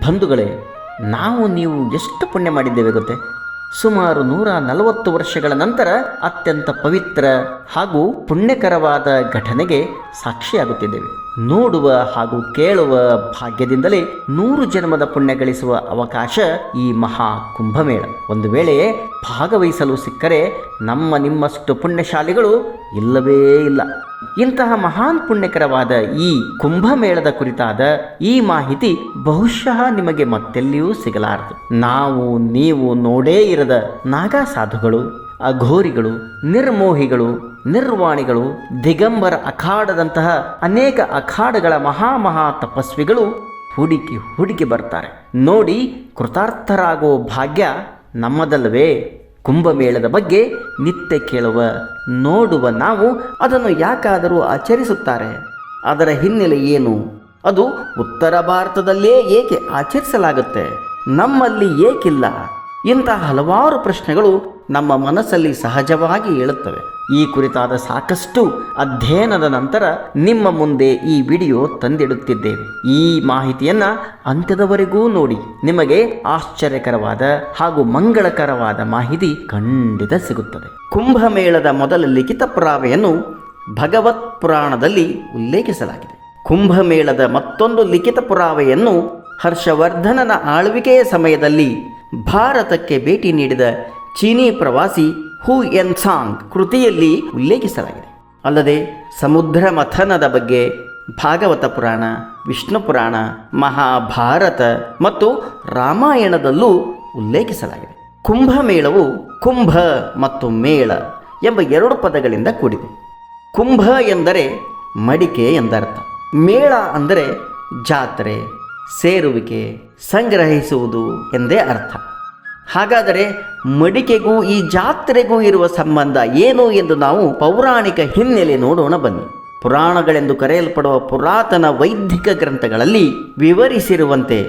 ಬಂಧುಗಳೇ, ನಾವು ನೀವು ಎಷ್ಟು ಪುಣ್ಯ ಮಾಡಿದ್ದೇವೆ ಗೊತ್ತೇ? ಸುಮಾರು ನೂರ ನಲವತ್ತು ವರ್ಷಗಳ ನಂತರ ಅತ್ಯಂತ ಪವಿತ್ರ ಹಾಗೂ ಪುಣ್ಯಕರವಾದ ಘಟನೆಗೆ ಸಾಕ್ಷಿಯಾಗುತ್ತಿದ್ದೇವೆ. ನೋಡುವ ಹಾಗೂ ಕೇಳುವ ಭಾಗ್ಯದಿಂದಲೇ ನೂರು ಜನ್ಮದ ಪುಣ್ಯ ಗಳಿಸುವ ಅವಕಾಶ ಈ ಮಹಾ ಕುಂಭಮೇಳ. ಒಂದು ವೇಳೆ ಭಾಗವಹಿಸಲು ಸಿಕ್ಕರೆ ನಮ್ಮ ನಿಮ್ಮಷ್ಟು ಪುಣ್ಯಶಾಲಿಗಳು ಇಲ್ಲವೇ ಇಲ್ಲ. ಇಂತಹ ಮಹಾನ್ ಪುಣ್ಯಕರವಾದ ಈ ಕುಂಭಮೇಳದ ಕುರಿತಾದ ಈ ಮಾಹಿತಿ ಬಹುಶಃ ನಿಮಗೆ ಮತ್ತೆಲ್ಲಿಯೂ ಸಿಗಲಾರದು. ನಾವು ನೀವು ನೋಡೇ ಇರದ ನಾಗಾ ಸಾಧುಗಳು ಅಘೋರಿಗಳು, ನಿರ್ಮೋಹಿಗಳು ನಿರ್ವಾಣಿಗಳು, ದಿಗಂಬರ ಅಖಾಡದಂತಹ ಅನೇಕ ಅಖಾಡಗಳ ಮಹಾ ಮಹಾ ತಪಸ್ವಿಗಳು ಹುಡುಕಿ ಹುಡುಕಿ ಬರ್ತಾರೆ. ನೋಡಿ, ಕೃತಾರ್ಥರಾಗೋ ಭಾಗ್ಯ ನಮ್ಮದಲ್ಲವೇ. ಕುಂಭಮೇಳದ ಬಗ್ಗೆ ನಿತ್ಯ ಕೇಳುವ, ನೋಡುವ ನಾವು ಅದನ್ನು ಯಾಕಾದರೂ ಆಚರಿಸುತ್ತಾರೆ. ಅದರ ಹಿನ್ನೆಲೆ ಏನು? ಅದು ಉತ್ತರ ಭಾರತದಲ್ಲೇ ಏಕೆ ಆಚರಿಸಲಾಗುತ್ತೆ? ನಮ್ಮಲ್ಲಿ ಏಕಿಲ್ಲ? ಇಂತಹ ಹಲವಾರು ಪ್ರಶ್ನೆಗಳು ನಮ್ಮ ಮನಸ್ಸಲ್ಲಿ ಸಹಜವಾಗಿ ಏಳುತ್ತವೆ. ಈ ಕುರಿತಾದ ಸಾಕಷ್ಟು ಅಧ್ಯಯನದ ನಂತರ ನಿಮ್ಮ ಮುಂದೆ ಈ ವಿಡಿಯೋ ತಂದಿಡುತ್ತಿದ್ದೇವೆ. ಈ ಮಾಹಿತಿಯನ್ನು ಅಂತ್ಯದವರೆಗೂ ನೋಡಿ. ನಿಮಗೆ ಆಶ್ಚರ್ಯಕರವಾದ ಹಾಗೂ ಮಂಗಳಕರವಾದ ಮಾಹಿತಿ ಖಂಡಿತ ಸಿಗುತ್ತದೆ. ಕುಂಭಮೇಳದ ಮೊದಲ ಲಿಖಿತ ಪುರಾವೆಯನ್ನು ಭಗವತ್ ಪುರಾಣದಲ್ಲಿ ಉಲ್ಲೇಖಿಸಲಾಗಿದೆ. ಕುಂಭಮೇಳದ ಮತ್ತೊಂದು ಲಿಖಿತ ಪುರಾವೆಯನ್ನು ಹರ್ಷವರ್ಧನನ ಆಳ್ವಿಕೆಯ ಸಮಯದಲ್ಲಿ ಭಾರತಕ್ಕೆ ಭೇಟಿ ನೀಡಿದ ಚೀನಿ ಪ್ರವಾಸಿ ಹೂ ಎನ್ ಸಾಂಗ್ ಕೃತಿಯಲ್ಲಿ ಉಲ್ಲೇಖಿಸಲಾಗಿದೆ. ಅಲ್ಲದೆ ಸಮುದ್ರ ಮಥನದ ಬಗ್ಗೆ ಭಾಗವತ ಪುರಾಣ, ವಿಷ್ಣು ಪುರಾಣ, ಮಹಾಭಾರತ ಮತ್ತು ರಾಮಾಯಣದಲ್ಲೂ ಉಲ್ಲೇಖಿಸಲಾಗಿದೆ. ಕುಂಭಮೇಳವು ಕುಂಭ ಮತ್ತು ಮೇಳ ಎಂಬ ಎರಡು ಪದಗಳಿಂದ ಕೂಡಿದೆ. ಕುಂಭ ಎಂದರೆ ಮಡಿಕೆ ಎಂದರ್ಥ. ಮೇಳ ಅಂದರೆ ಜಾತ್ರೆ, ಸೇರುವಿಕೆ, ಸಂಗ್ರಹಿಸುವುದು ಎಂದೇ ಅರ್ಥ. ಹಾಗಾದರೆ ಮಡಿಕೆಗೂ ಈ ಜಾತ್ರೆಗೂ ಇರುವ ಸಂಬಂಧ ಏನು ಎಂದು ನಾವು ಪೌರಾಣಿಕ ಹಿನ್ನೆಲೆ ನೋಡೋಣ ಬನ್ನಿ. ಪುರಾಣಗಳೆಂದು ಕರೆಯಲ್ಪಡುವ ಪುರಾತನ ವೈದಿಕ ಗ್ರಂಥಗಳಲ್ಲಿ ವಿವರಿಸಿರುವಂತೆ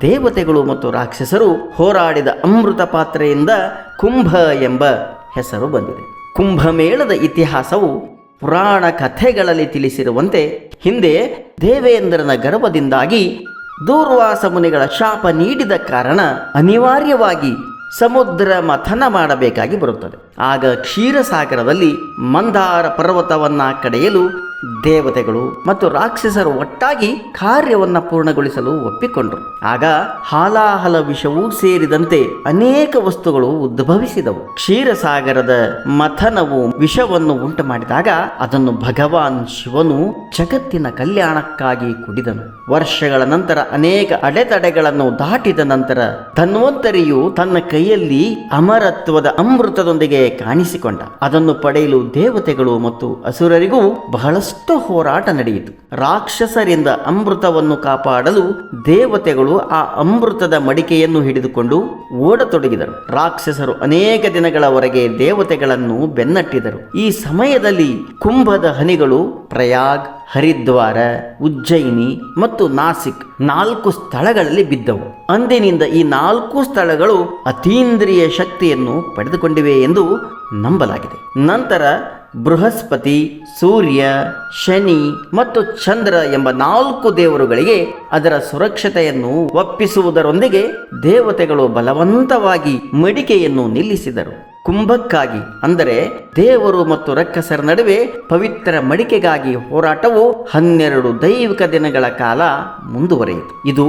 ದೇವತೆಗಳು ಮತ್ತು ರಾಕ್ಷಸರು ಹೋರಾಡಿದ ಅಮೃತ ಪಾತ್ರೆಯಿಂದ ಕುಂಭ ಎಂಬ ಹೆಸರು ಬಂದಿದೆ. ಕುಂಭಮೇಳದ ಇತಿಹಾಸವು ಪುರಾಣ ಕಥೆಗಳಲ್ಲಿ ತಿಳಿಸಿರುವಂತೆ ಹಿಂದೆ ದೇವೇಂದ್ರನ ಗರ್ಭದಿಂದಾಗಿ ದೂರ್ವಾಸ ಮುನಿಗಳ ಶಾಪ ನೀಡಿದ ಕಾರಣ ಅನಿವಾರ್ಯವಾಗಿ ಸಮುದ್ರ ಮಥನ ಮಾಡಬೇಕಾಗಿ ಬರುತ್ತದೆ. ಆಗ ಕ್ಷೀರಸಾಗರದಲ್ಲಿ ಮಂದಾರ ಪರ್ವತವನ್ನ ಕಡೆಯಲು ದೇವತೆಗಳು ಮತ್ತು ರಾಕ್ಷಸರು ಒಟ್ಟಾಗಿ ಕಾರ್ಯವನ್ನ ಪೂರ್ಣಗೊಳಿಸಲು ಒಪ್ಪಿಕೊಂಡರು. ಆಗ ಹಾಲಾಹಲ ವಿಷವೂ ಸೇರಿದಂತೆ ಅನೇಕ ವಸ್ತುಗಳು ಉದ್ಭವಿಸಿದವು. ಕ್ಷೀರಸಾಗರದ ಮಥನವು ವಿಷವನ್ನು ಉಂಟು ಮಾಡಿದಾಗ ಅದನ್ನು ಭಗವಾನ್ ಶಿವನು ಜಗತ್ತಿನ ಕಲ್ಯಾಣಕ್ಕಾಗಿ ಕುಡಿದನು. ವರ್ಷಗಳ ನಂತರ ಅನೇಕ ಅಡೆತಡೆಗಳನ್ನು ದಾಟಿದ ನಂತರ ಧನ್ವಂತರಿಯು ತನ್ನ ಕೈಯಲ್ಲಿ ಅಮರತ್ವದ ಅಮೃತದೊಂದಿಗೆ ಕಾಣಿಸಿಕೊಂಡ. ಅದನ್ನು ಪಡೆಯಲು ದೇವತೆಗಳು ಮತ್ತು ಅಸುರರಿಗೂ ಬಹಳಷ್ಟು ಹೋರಾಟ ನಡೆಯಿತು. ರಾಕ್ಷಸರಿಂದ ಅಮೃತವನ್ನು ಕಾಪಾಡಲು ದೇವತೆಗಳು ಆ ಅಮೃತದ ಮಡಿಕೆಯನ್ನು ಹಿಡಿದುಕೊಂಡು ಓಡತೊಡಗಿದರು. ರಾಕ್ಷಸರು ಅನೇಕ ದಿನಗಳವರೆಗೆ ದೇವತೆಗಳನ್ನು ಬೆನ್ನಟ್ಟಿದರು. ಈ ಸಮಯದಲ್ಲಿ ಕುಂಭದ ಹನಿಗಳು ಪ್ರಯಾಗ್, ಹರಿದ್ವಾರ, ಉಜ್ಜಯಿನಿ ಮತ್ತು ನಾಸಿಕ್ ನಾಲ್ಕು ಸ್ಥಳಗಳಲ್ಲಿ ಬಿದ್ದವು. ಅಂದಿನಿಂದ ಈ ನಾಲ್ಕು ಸ್ಥಳಗಳು ಅತೀಂದ್ರಿಯ ಶಕ್ತಿಯನ್ನು ಪಡೆದುಕೊಂಡಿವೆ ಎಂದು ನಂಬಲಾಗಿದೆ. ನಂತರ ಬೃಹಸ್ಪತಿ, ಸೂರ್ಯ, ಶನಿ ಮತ್ತು ಚಂದ್ರ ಎಂಬ ನಾಲ್ಕು ದೇವರುಗಳಿಗೆ ಅದರ ಸುರಕ್ಷತೆಯನ್ನು ಒಪ್ಪಿಸುವುದರೊಂದಿಗೆ ದೇವತೆಗಳು ಬಲವಂತವಾಗಿ ಮಡಿಕೆಯನ್ನು ನಿಲ್ಲಿಸಿದರು. ಕುಂಭಕ್ಕಾಗಿ, ಅಂದರೆ ದೇವರು ಮತ್ತು ರಕ್ಕಸರ ನಡುವೆ ಪವಿತ್ರ ಮಡಿಕೆಗಾಗಿ ಹೋರಾಟವು ಹನ್ನೆರಡು ದೈವಿಕ ದಿನಗಳ ಕಾಲ ಮುಂದುವರೆಯಿತು. ಇದು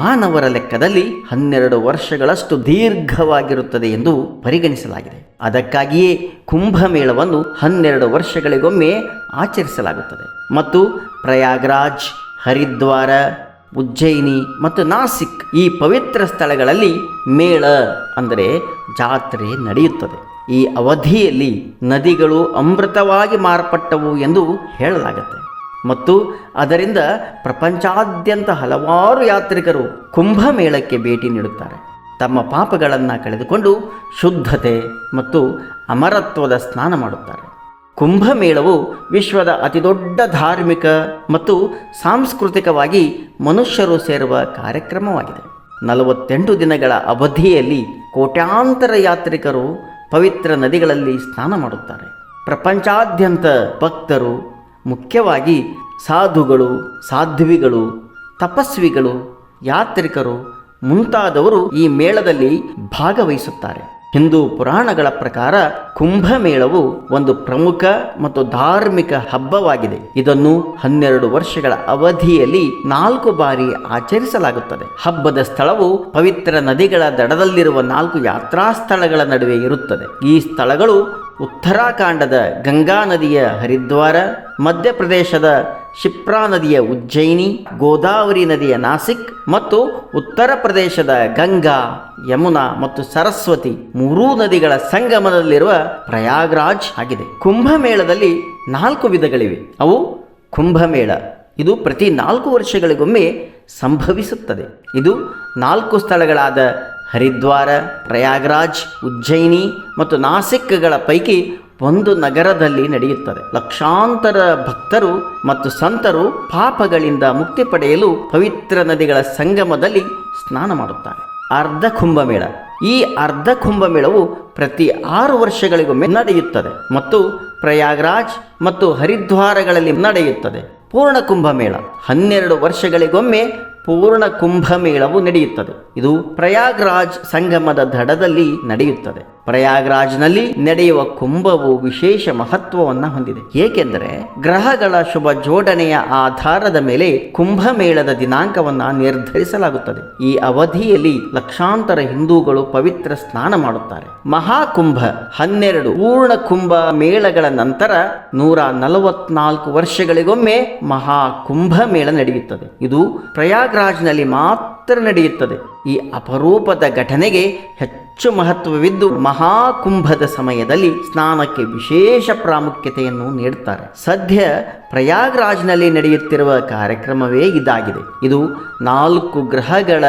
ಮಾನವರ ಲೆಕ್ಕದಲ್ಲಿ ಹನ್ನೆರಡು ವರ್ಷಗಳಷ್ಟು ದೀರ್ಘವಾಗಿರುತ್ತದೆ ಎಂದು ಪರಿಗಣಿಸಲಾಗಿದೆ. ಅದಕ್ಕಾಗಿಯೇ ಕುಂಭಮೇಳವನ್ನು ಹನ್ನೆರಡು ವರ್ಷಗಳಿಗೊಮ್ಮೆ ಆಚರಿಸಲಾಗುತ್ತದೆ. ಮತ್ತು ಪ್ರಯಾಗ್ರಾಜ್, ಹರಿದ್ವಾರ, ಉಜ್ಜಯಿನಿ ಮತ್ತು ನಾಸಿಕ್ ಈ ಪವಿತ್ರ ಸ್ಥಳಗಳಲ್ಲಿ ಮೇಳ, ಅಂದರೆ ಜಾತ್ರೆ ನಡೆಯುತ್ತದೆ. ಈ ಅವಧಿಯಲ್ಲಿ ನದಿಗಳು ಅಮೃತವಾಗಿ ಮಾರ್ಪಟ್ಟವು ಎಂದು ಹೇಳಲಾಗುತ್ತೆ. ಮತ್ತು ಅದರಿಂದ ಪ್ರಪಂಚಾದ್ಯಂತ ಹಲವಾರು ಯಾತ್ರಿಕರು ಕುಂಭಮೇಳಕ್ಕೆ ಭೇಟಿ ನೀಡುತ್ತಾರೆ. ತಮ್ಮ ಪಾಪಗಳನ್ನು ಕಳೆದುಕೊಂಡು ಶುದ್ಧತೆ ಮತ್ತು ಅಮರತ್ವದ ಸ್ನಾನ ಮಾಡುತ್ತಾರೆ. ಕುಂಭಮೇಳವು ವಿಶ್ವದ ಅತಿದೊಡ್ಡ ಧಾರ್ಮಿಕ ಮತ್ತು ಸಾಂಸ್ಕೃತಿಕವಾಗಿ ಮನುಷ್ಯರು ಸೇರುವ ಕಾರ್ಯಕ್ರಮವಾಗಿದೆ. ನಲವತ್ತೆಂಟು ದಿನಗಳ ಅವಧಿಯಲ್ಲಿ ಕೋಟ್ಯಾಂತರ ಯಾತ್ರಿಕರು ಪವಿತ್ರ ನದಿಗಳಲ್ಲಿ ಸ್ನಾನ ಮಾಡುತ್ತಾರೆ. ಪ್ರಪಂಚಾದ್ಯಂತ ಭಕ್ತರು, ಮುಖ್ಯವಾಗಿ ಸಾಧುಗಳು, ಸಾಧ್ವಿಗಳು, ತಪಸ್ವಿಗಳು, ಯಾತ್ರಿಕರು ಮುಂತಾದವರು ಈ ಮೇಳದಲ್ಲಿ ಭಾಗವಹಿಸುತ್ತಾರೆ. ಹಿಂದೂ ಪುರಾಣಗಳ ಪ್ರಕಾರ ಕುಂಭಮೇಳವು ಒಂದು ಪ್ರಮುಖ ಮತ್ತು ಧಾರ್ಮಿಕ ಹಬ್ಬವಾಗಿದೆ. ಇದನ್ನು ಹನ್ನೆರಡು ವರ್ಷಗಳ ಅವಧಿಯಲ್ಲಿ ನಾಲ್ಕು ಬಾರಿ ಆಚರಿಸಲಾಗುತ್ತದೆ. ಹಬ್ಬದ ಸ್ಥಳವು ಪವಿತ್ರ ನದಿಗಳ ದಡದಲ್ಲಿರುವ ನಾಲ್ಕು ಯಾತ್ರಾ ಸ್ಥಳಗಳ ನಡುವೆ ಇರುತ್ತದೆ. ಈ ಸ್ಥಳಗಳು ಉತ್ತರಾಖಂಡದ ಗಂಗಾ ನದಿಯ ಹರಿದ್ವಾರ, ಮಧ್ಯಪ್ರದೇಶದ ಶಿಪ್ರಾ ನದಿಯ ಉಜ್ಜಯಿನಿ, ಗೋದಾವರಿ ನದಿಯ ನಾಸಿಕ್ ಮತ್ತು ಉತ್ತರ ಪ್ರದೇಶದ ಗಂಗಾ, ಯಮುನಾ ಮತ್ತು ಸರಸ್ವತಿ ಮೂರೂ ನದಿಗಳ ಸಂಗಮದಲ್ಲಿರುವ ಪ್ರಯಾಗ್ರಾಜ್ ಆಗಿದೆ. ಕುಂಭಮೇಳದಲ್ಲಿ ನಾಲ್ಕು ವಿಧಗಳಿವೆ. ಅವು ಕುಂಭಮೇಳ. ಇದು ಪ್ರತಿ ನಾಲ್ಕು ವರ್ಷಗಳಿಗೊಮ್ಮೆ ಸಂಭವಿಸುತ್ತದೆ. ಇದು ನಾಲ್ಕು ಸ್ಥಳಗಳಾದ ಹರಿದ್ವಾರ, ಪ್ರಯಾಗ್ರಾಜ್, ಉಜ್ಜಯಿನಿ ಮತ್ತು ನಾಸಿಕ್ಗಳ ಪೈಕಿ ಒಂದು ನಗರದಲ್ಲಿ ನಡೆಯುತ್ತದೆ. ಲಕ್ಷಾಂತರ ಭಕ್ತರು ಮತ್ತು ಸಂತರು ಪಾಪಗಳಿಂದ ಮುಕ್ತಿ ಪಡೆಯಲು ಪವಿತ್ರ ನದಿಗಳ ಸಂಗಮದಲ್ಲಿ ಸ್ನಾನ ಮಾಡುತ್ತಾರೆ. ಅರ್ಧ ಕುಂಭಮೇಳ. ಈ ಅರ್ಧ ಕುಂಭಮೇಳವು ಪ್ರತಿ ಆರು ವರ್ಷಗಳಿಗೊಮ್ಮೆ ನಡೆಯುತ್ತದೆ ಮತ್ತು ಪ್ರಯಾಗ್ರಾಜ್ ಮತ್ತು ಹರಿದ್ವಾರಗಳಲ್ಲಿ ನಡೆಯುತ್ತದೆ. ಪೂರ್ಣ ಕುಂಭಮೇಳ. ಹನ್ನೆರಡು ವರ್ಷಗಳಿಗೊಮ್ಮೆ ಪೂರ್ಣ ಕುಂಭಮೇಳವು ನಡೆಯುತ್ತದೆ. ಇದು ಪ್ರಯಾಗ್ರಾಜ್ ಸಂಗಮದ ದಡದಲ್ಲಿ ನಡೆಯುತ್ತದೆ. ಪ್ರಯಾಗ್ರಾಜ್ನಲ್ಲಿ ನಡೆಯುವ ಕುಂಭವು ವಿಶೇಷ ಮಹತ್ವವನ್ನು ಹೊಂದಿದೆ. ಏಕೆಂದರೆ ಗ್ರಹಗಳ ಶುಭ ಜೋಡಣೆಯ ಆಧಾರದ ಮೇಲೆ ಕುಂಭಮೇಳದ ದಿನಾಂಕವನ್ನು ನಿರ್ಧರಿಸಲಾಗುತ್ತದೆ. ಈ ಅವಧಿಯಲ್ಲಿ ಲಕ್ಷಾಂತರ ಹಿಂದೂಗಳು ಪವಿತ್ರ ಸ್ನಾನ ಮಾಡುತ್ತಾರೆ. ಮಹಾಕುಂಭ ಹನ್ನೆರಡು ಪೂರ್ಣ ಕುಂಭ ಮೇಳಗಳ ನಂತರ ನೂರ ನಲವತ್ನಾಲ್ಕು ವರ್ಷಗಳಿಗೊಮ್ಮೆ ಮಹಾಕುಂಭ ಮೇಳ ನಡೆಯುತ್ತದೆ. ಇದು ಪ್ರಯಾಗ್ರಾಜ್ನಲ್ಲಿ ಮಾತ್ರ ನಡೆಯುತ್ತದೆ. ಈ ಅಪರೂಪದ ಘಟನೆಗೆ ಹೆಚ್ಚು ಮಹತ್ವವಿದ್ದು ಮಹಾಕುಂಭದ ಸಮಯದಲ್ಲಿ ಸ್ನಾನಕ್ಕೆ ವಿಶೇಷ ಪ್ರಾಮುಖ್ಯತೆಯನ್ನು ನೀಡುತ್ತಾರೆ ಸದ್ಯ ಪ್ರಯಾಗ್ರಾಜ್ನಲ್ಲಿ ನಡೆಯುತ್ತಿರುವ ಕಾರ್ಯಕ್ರಮವೇ ಇದಾಗಿದೆ. ಇದು ನಾಲ್ಕು ಗ್ರಹಗಳ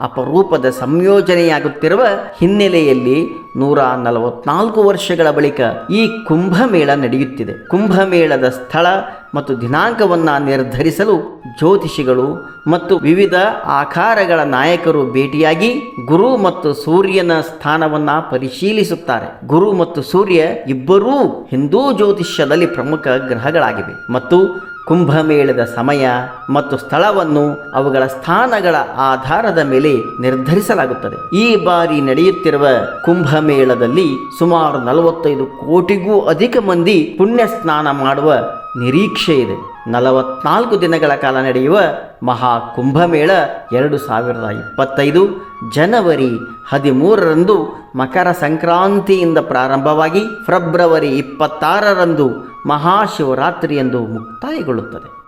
ಅಪರೂಪದ ಸಂಯೋಜನೆಯಾಗುತ್ತಿರುವ ಹಿನ್ನೆಲೆಯಲ್ಲಿ ನೂರ ನಲವತ್ನಾಲ್ಕು ವರ್ಷಗಳ ಬಳಿಕ ಈ ಕುಂಭಮೇಳ ನಡೆಯುತ್ತಿದೆ. ಕುಂಭಮೇಳದ ಸ್ಥಳ ಮತ್ತು ದಿನಾಂಕವನ್ನು ನಿರ್ಧರಿಸಲು ಜ್ಯೋತಿಷಿಗಳು ಮತ್ತು ವಿವಿಧ ಆಕಾರಗಳ ನಾಯಕರು ಭೇಟಿಯಾಗಿ ಗುರು ಮತ್ತು ಸೂರ್ಯನ ಸ್ಥಾನವನ್ನು ಪರಿಶೀಲಿಸುತ್ತಾರೆ. ಗುರು ಮತ್ತು ಸೂರ್ಯ ಇಬ್ಬರೂ ಹಿಂದೂ ಜ್ಯೋತಿಷ್ಯದಲ್ಲಿ ಪ್ರಮುಖ ಗ್ರಹಗಳಾಗಿವೆ. ಮತ್ತು ಕುಂಭಮೇಳದ ಸಮಯ ಮತ್ತು ಸ್ಥಳವನ್ನು ಅವುಗಳ ಸ್ಥಾನಗಳ ಆಧಾರದ ಮೇಲೆ ನಿರ್ಧರಿಸಲಾಗುತ್ತದೆ. ಈ ಬಾರಿ ನಡೆಯುತ್ತಿರುವ ಕುಂಭಮೇಳದಲ್ಲಿ ಸುಮಾರು ನಲವತ್ತೈದು ಕೋಟಿಗೂ ಅಧಿಕ ಮಂದಿ ಪುಣ್ಯ ಸ್ನಾನ ಮಾಡುವ ನಿರೀಕ್ಷೆ ಇದೆ. ನಲವತ್ನಾಲ್ಕು ದಿನಗಳ ಕಾಲ ನಡೆಯುವ ಮಹಾ ಕುಂಭಮೇಳ ಎರಡು ಸಾವಿರದ ಇಪ್ಪತ್ತೈದು ಜನವರಿ ಹದಿಮೂರರಂದು ಮಕರ ಸಂಕ್ರಾಂತಿಯಿಂದ ಪ್ರಾರಂಭವಾಗಿ ಫೆಬ್ರವರಿ ಇಪ್ಪತ್ತಾರರಂದು ಮಹಾಶಿವರಾತ್ರಿಯಂದು ಮುಕ್ತಾಯಗೊಳ್ಳುತ್ತದೆ.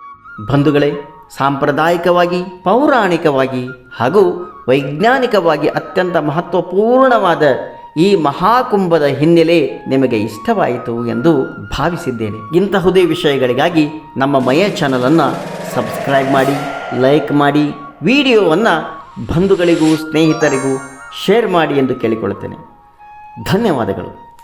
ಬಂಧುಗಳೇ, ಸಾಂಪ್ರದಾಯಿಕವಾಗಿ, ಪೌರಾಣಿಕವಾಗಿ ಹಾಗೂ ವೈಜ್ಞಾನಿಕವಾಗಿ ಅತ್ಯಂತ ಮಹತ್ವಪೂರ್ಣವಾದ ಈ ಮಹಾಕುಂಭದ ಹಿನ್ನೆಲೆ ನಿಮಗೆ ಇಷ್ಟವಾಯಿತು ಎಂದು ಭಾವಿಸಿದ್ದೇನೆ. ಇಂತಹುದೇ ವಿಷಯಗಳಿಗಾಗಿ ನಮ್ಮ ಮಯ ಚಾನಲನ್ನು ಸಬ್ಸ್ಕ್ರೈಬ್ ಮಾಡಿ, ಲೈಕ್ ಮಾಡಿ, ವಿಡಿಯೋವನ್ನು ಬಂಧುಗಳಿಗೂ, ಸ್ನೇಹಿತರಿಗೂ ಶೇರ್ ಮಾಡಿ ಎಂದು ಕೇಳಿಕೊಳ್ಳುತ್ತೇನೆ. ಧನ್ಯವಾದಗಳು.